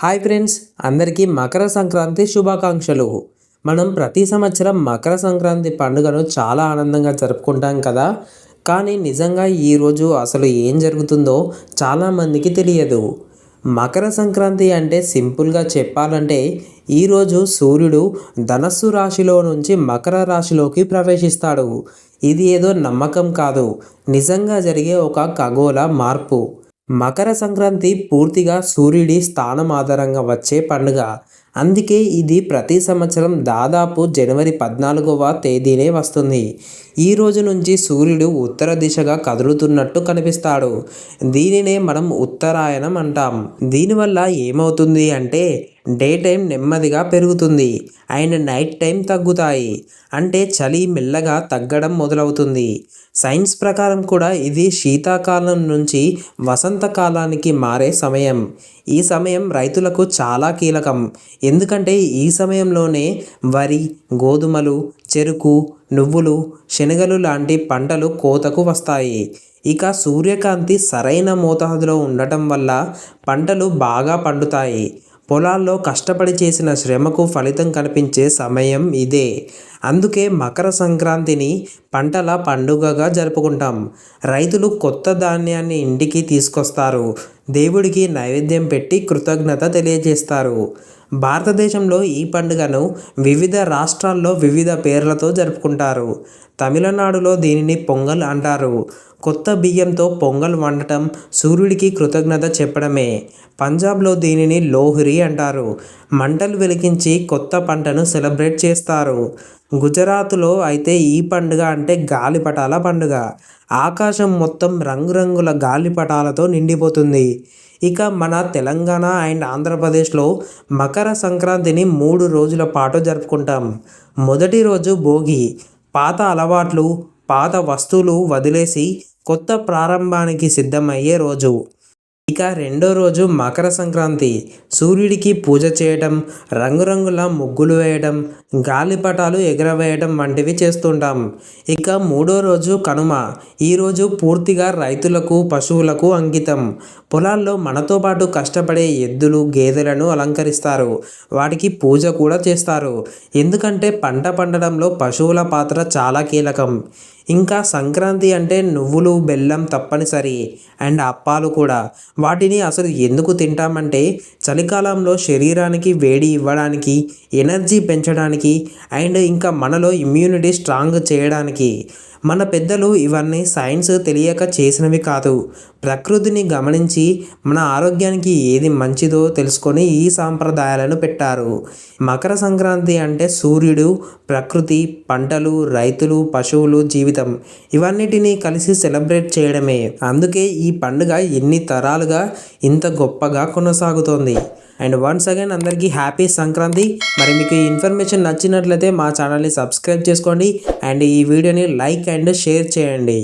Hi friends అందరికీ మకర సంక్రాంతి శుభాకాంక్షలు. మనం ప్రతి సంవత్సరం మకర సంక్రాంతి పండుగను చాలా ఆనందంగా జరుపుకుంటాం కదా. కానీ నిజంగా ఈరోజు అసలు ఏం జరుగుతుందో చాలామందికి తెలియదు. మకర సంక్రాంతి అంటే సింపుల్గా చెప్పాలంటే ఈరోజు సూర్యుడు ధనస్సు రాశిలో నుంచి మకర రాశిలోకి ప్రవేశిస్తాడు. ఇది ఏదో నమ్మకం కాదు. నిజంగా జరిగే ఒక ఖగోళ మార్పు. మకర సంక్రాంతి పూర్తిగా సూర్యుడి స్థానం ఆధారంగా వచ్చే పండుగ. అందుకే ఇది ప్రతి సంవత్సరం దాదాపు జనవరి పద్నాలుగవ తేదీనే వస్తుంది. ఈ రోజు నుంచి సూర్యుడు ఉత్తర దిశగా కదులుతున్నట్టు కనిపిస్తాడు. దీనినే మనం ఉత్తరాయణం అంటాం. దీనివల్ల ఏమవుతుంది అంటే డే టైం నెమ్మదిగా పెరుగుతుంది. అండ్ నైట్ టైం తగ్గుతాయి. అంటే చలి మెల్లగా తగ్గడం మొదలవుతుంది. సైన్స్ ప్రకారం కూడా ఇది శీతాకాలం నుంచి వసంతకాలానికి మారే సమయం. ఈ సమయం రైతులకు చాలా కీలకం. ఎందుకంటే ఈ సమయంలోనే వరి గోధుమలు చెరుకు నువ్వులు శనగలు లాంటి పంటలు కోతకు వస్తాయి. ఇక సూర్యకాంతి సరైన మోతాదులో ఉండటం వల్ల పంటలు బాగా పండుతాయి. పొలాల్లో కష్టపడి చేసిన శ్రమకు ఫలితం కనిపించే సమయం ఇదే. అందుకే మకర సంక్రాంతిని పంటల పండుగగా జరుపుకుంటాం. రైతులు కొత్త ధాన్యాన్ని ఇంటికి తీసుకొస్తారు. దేవుడికి నైవేద్యం పెట్టి కృతజ్ఞత తెలియజేస్తారు. భారతదేశంలో ఈ పండుగను వివిధ రాష్ట్రాల్లో వివిధ పేర్లతో జరుపుకుంటారు. తమిళనాడులో దీనిని పొంగల్ అంటారు. కొత్త బియ్యంతో పొంగల్ వండటం సూర్యుడికి కృతజ్ఞత చెప్పడమే. పంజాబ్లో దీనిని లోహ్రి అంటారు. మంటలు వెలిగించి కొత్త పంటను సెలబ్రేట్ చేస్తారు. గుజరాత్లో అయితే ఈ పండుగ అంటే గాలిపటాల పండుగ. ఆకాశం మొత్తం రంగురంగుల గాలిపటాలతో నిండిపోతుంది. ఇక మన తెలంగాణ అండ్ ఆంధ్రప్రదేశ్లో మకర సంక్రాంతిని మూడు రోజుల పాటు జరుపుకుంటాం. మొదటి రోజు భోగి. పాత అలవాట్లు పాత వస్తువులు వదిలేసి కొత్త ప్రారంభానికి సిద్ధమయ్యే రోజు. ఇక రెండో రోజు మకర సంక్రాంతి. సూర్యుడికి పూజ చేయటం రంగురంగుల ముగ్గులు వేయడం గాలిపటాలు ఎగరవేయడం వంటివి చేస్తుంటాం. ఇక మూడో రోజు కనుమ. ఈరోజు పూర్తిగా రైతులకు పశువులకు అంకితం. పొలాల్లో మనతో పాటు కష్టపడే ఎద్దులు గేదెలను అలంకరిస్తారు. వాటికి పూజ కూడా చేస్తారు. ఎందుకంటే పంట పండడంలో పశువుల పాత్ర చాలా కీలకం. ఇంకా సంక్రాంతి అంటే నువ్వులు బెల్లం తప్పనిసరి. అండ్ అప్పాలు కూడా. వాటిని అసలు ఎందుకు తింటామంటే చలికాలంలో శరీరానికి వేడి ఇవ్వడానికి ఎనర్జీ పెంచడానికి అండ్ ఇంకా మనలో ఇమ్యూనిటీ స్ట్రాంగ్ చేయడానికి. మన పెద్దలు ఇవన్నీ సైన్స్ తెలియక చేసినవి కాదు. ప్రకృతిని గమనించి మన ఆరోగ్యానికి ఏది మంచిదో తెలుసుకొని ఈ సాంప్రదాయాలను పెట్టారు. మకర సంక్రాంతి అంటే సూర్యుడు ప్రకృతి పంటలు రైతులు పశువులు జీవితం ఇవన్నిటినీ కలిసి సెలబ్రేట్ చేయడమే. అందుకే ఈ పండుగ ఎన్ని తరాలుగా ఇంత గొప్పగా కొనసాగుతోంది. అండ్ వన్స్ అగైన్ అందరికీ హ్యాపీ సంక్రాంతి. మరి మీకు ఈ ఇన్ఫర్మేషన్ నచ్చినట్లయితే మా ఛానల్ని సబ్స్క్రైబ్ చేసుకోండి. అండ్ ఈ వీడియోని లైక్ అండ్ షేర్ చేయండి.